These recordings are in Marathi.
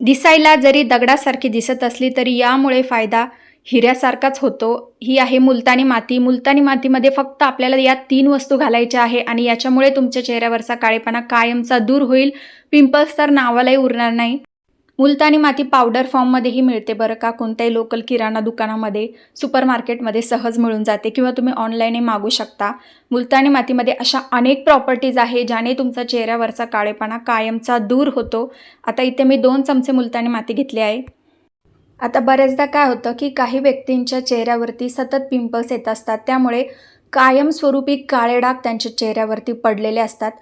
दिसायला जरी दगडासारखी दिसत असली तरी यामुळे फायदा हिऱ्यासारखाच होतो. ही आहे मुलतानी माती. मुलतानी मातीमध्ये फक्त आपल्याला या तीन वस्तू घालायच्या आहे आणि याच्यामुळे तुमच्या चेहऱ्यावरचा काळेपणा कायमचा दूर होईल. पिंपल्स तर नावालाही उरणार नाही. मुलतानी माती पावडर फॉर्ममध्येही मिळते बरं का? कोणत्याही लोकल किराणा दुकानामध्ये सुपर मार्केटमध्ये सहज मिळून जाते किंवा तुम्ही ऑनलाईनही मागू शकता. मुलतानी मातीमध्ये अशा अनेक प्रॉपर्टीज आहे ज्याने तुमचा चेहऱ्यावरचा काळेपणा कायमचा दूर होतो. आता इथे मी दोन चमचे मुलतानी माती घेतली आहे. आता बऱ्याचदा काय होतं की काही व्यक्तींच्या चेहऱ्यावरती सतत पिंपल्स येत असतात. त्यामुळे कायमस्वरूपी काळे डाग त्यांच्या चेहऱ्यावरती पडलेले असतात.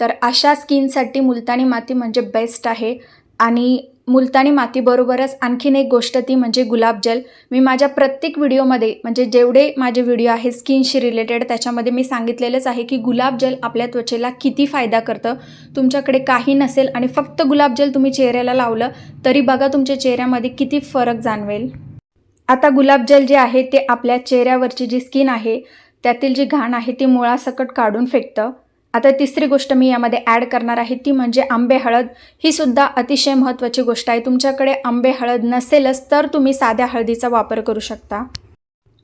तर अशा स्किनसाठी मुलतानी माती म्हणजे बेस्ट आहे. आणि मुलतानी मातीबरोबरच आणखीन एक गोष्ट ती म्हणजे गुलाबजल मी माझ्या प्रत्येक व्हिडिओमध्ये म्हणजे जेवढे माझे व्हिडिओ आहे स्किनशी रिलेटेड त्याच्यामध्ये मी सांगितलेलंच आहे की गुलाबजल आपल्या त्वचेला किती फायदा करतं. तुमच्याकडे काही नसेल आणि फक्त गुलाबजल तुम्ही चेहऱ्याला लावलं तरी बघा तुमच्या चेहऱ्यामध्ये किती फरक जाणवेल. आता गुलाबजल जे आहे ते आपल्या चेहऱ्यावरची जी स्किन आहे त्यातील जी घाण आहे ती मुळासकट काढून फेकतं. आता तिसरी गोष्ट मी यामध्ये ॲड करणार आहे ती म्हणजे आंबे हळद. ही सुद्धा अतिशय महत्त्वाची गोष्ट आहे. तुमच्याकडे आंबे हळद नसेलच तर तुम्ही साध्या हळदीचा वापर करू शकता.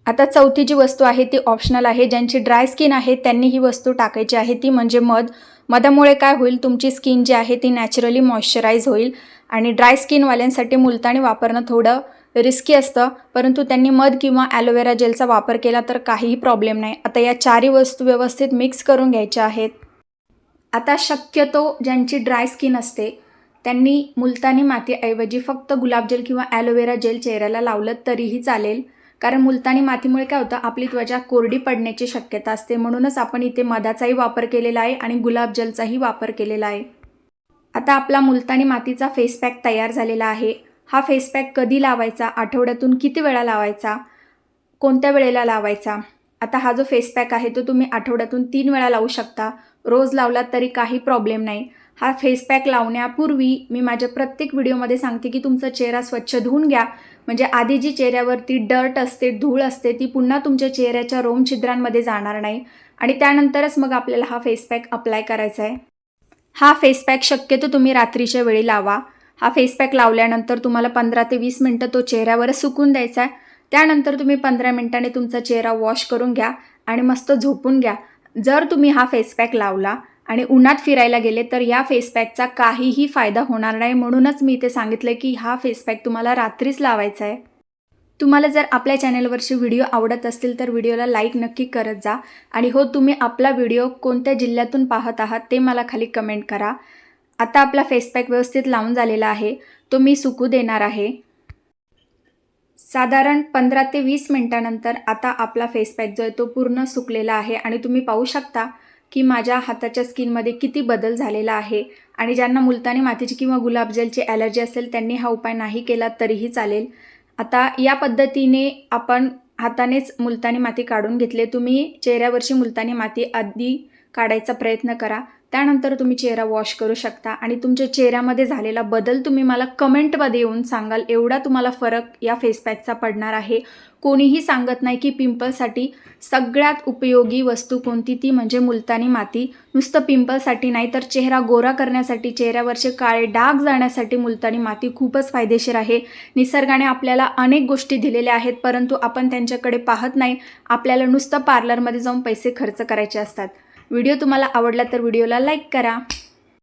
आता चौथी जी वस्तू आहे ती ऑप्शनल आहे. ज्यांची ड्राय स्किन आहे त्यांनी ही वस्तू टाकायची आहे. ती म्हणजे मध. मधामुळे काय होईल? तुमची स्किन जी आहे ती नॅचरली मॉइश्चराईज होईल. आणि ड्राय स्किनवाल्यांसाठी मुलतानी वापरणं थोडं रिस्की असतं परंतु त्यांनी मध किंवा ॲलोवेरा जेलचा वापर केला तर काहीही प्रॉब्लेम नाही. आता या चारही वस्तू व्यवस्थित मिक्स करून घ्यायच्या आहेत. आता शक्यतो ज्यांची ड्राय स्किन असते त्यांनी मुलतानी मातीऐवजी फक्त गुलाबजेल किंवा ॲलोवेरा जेल चेहऱ्याला लावलं तरीही चालेल. कारण मुलतानी मातीमुळे काय होतं आपली त्वचा कोरडी पडण्याची शक्यता असते. म्हणूनच आपण इथे मधाचाही वापर केलेला आहे आणि गुलाबजलचाही वापर केलेला आहे. आता आपला मुलतानी मातीचा फेस पॅक तयार झालेला आहे. हा फेस पॅक कधी लावायचा? आठवड्यातून किती वेळा लावायचा? कोणत्या वेळेला लावायचा? आता हा जो फेस पॅक आहे तो तुम्ही आठवड्यातून तीन वेळा लावू शकता. रोज लावलात तरी काही प्रॉब्लेम नाही. हा फेस पॅक लावण्यापूर्वी मी माझ्या प्रत्येक व्हिडिओमध्ये सांगते की तुमचा चेहरा स्वच्छ धुवून घ्या. म्हणजे आधी जी चेहऱ्यावरती डर्ट असते धूळ असते ती पुन्हा तुमच्या चेहऱ्याच्या रोम छिद्रांमध्ये जाणार नाही. आणि त्यानंतरच मग आपल्याला हा फेस पॅक अप्लाय करायचा आहे. हा फेस पॅक शक्यतो तुम्ही रात्रीच्या वेळी लावा. हा फेस पॅक लावल्यानंतर तुम्हाला पंधरा ते वीस मिनटं तो चेहऱ्यावरच सुकून द्यायचा आहे. त्यानंतर तुम्ही पंधरा मिनटाने तुमचा चेहरा वॉश करून घ्या आणि मस्त झोपून घ्या. जर तुम्ही हा फेस पॅक लावला आणि उन्हात फिरायला गेले तर या फेस पॅकचा काहीही फायदा होणार नाही. म्हणूनच मी इथे सांगितलं की हा फेस पॅक तुम्हाला रात्रीच लावायचा आहे. तुम्हाला जर आपल्या चॅनलवरचे व्हिडिओ आवडत असतील तर व्हिडिओला लाईक नक्की करत जा. आणि हो तुम्ही आपला व्हिडिओ कोणत्या जिल्ह्यातून पाहत आहात ते मला खाली कमेंट करा. आता आपला फेस पॅक व्यवस्थित लावून झालेला आहे. तो मी सुकू देणार आहे. साधारण पंधरा ते वीस मिनटानंतर आता आपला फेस पॅक जो आहे तो पूर्ण सुकलेला आहे आणि तुम्ही पाहू शकता की माझ्या हाताच्या स्किनमध्ये किती बदल झालेला आहे आणि ज्यांना मुलतानी मातीची किंवा गुलाबजलची ॲलर्जी असेल त्यांनी हा उपाय नाही केला तरीही चालेल. आता या पद्धतीने आपण हातानेच मुलतानी माती काढून घेतले तुम्ही चेहऱ्यावरची मुलतानी माती आधी काढायचा प्रयत्न करा. त्यानंतर तुम्ही चेहरा वॉश करू शकता. आणि तुमच्या चेहऱ्यामध्ये झालेला बदल तुम्ही मला कमेंटमध्ये येऊन सांगाल. एवढा तुम्हाला फरक या फेस पॅकचा पडणार आहे. कोणीही सांगत नाही की पिंपलसाठी सगळ्यात उपयोगी वस्तू कोणती ती म्हणजे मुलतानी माती. नुसतं पिंपलसाठी नाही तर चेहरा गोरा करण्यासाठी चेहऱ्यावरचे काळे डाग जाण्यासाठी मुलतानी माती खूपच फायदेशीर आहे. निसर्गाने आपल्याला अनेक गोष्टी दिलेल्या आहेत परंतु आपण त्यांच्याकडे पाहत नाही. आपल्याला नुसतं पार्लरमध्ये जाऊन पैसे खर्च करायचे असतात. व्हिडिओ तुम्हाला आवडला तर व्हिडिओला लाईक करा.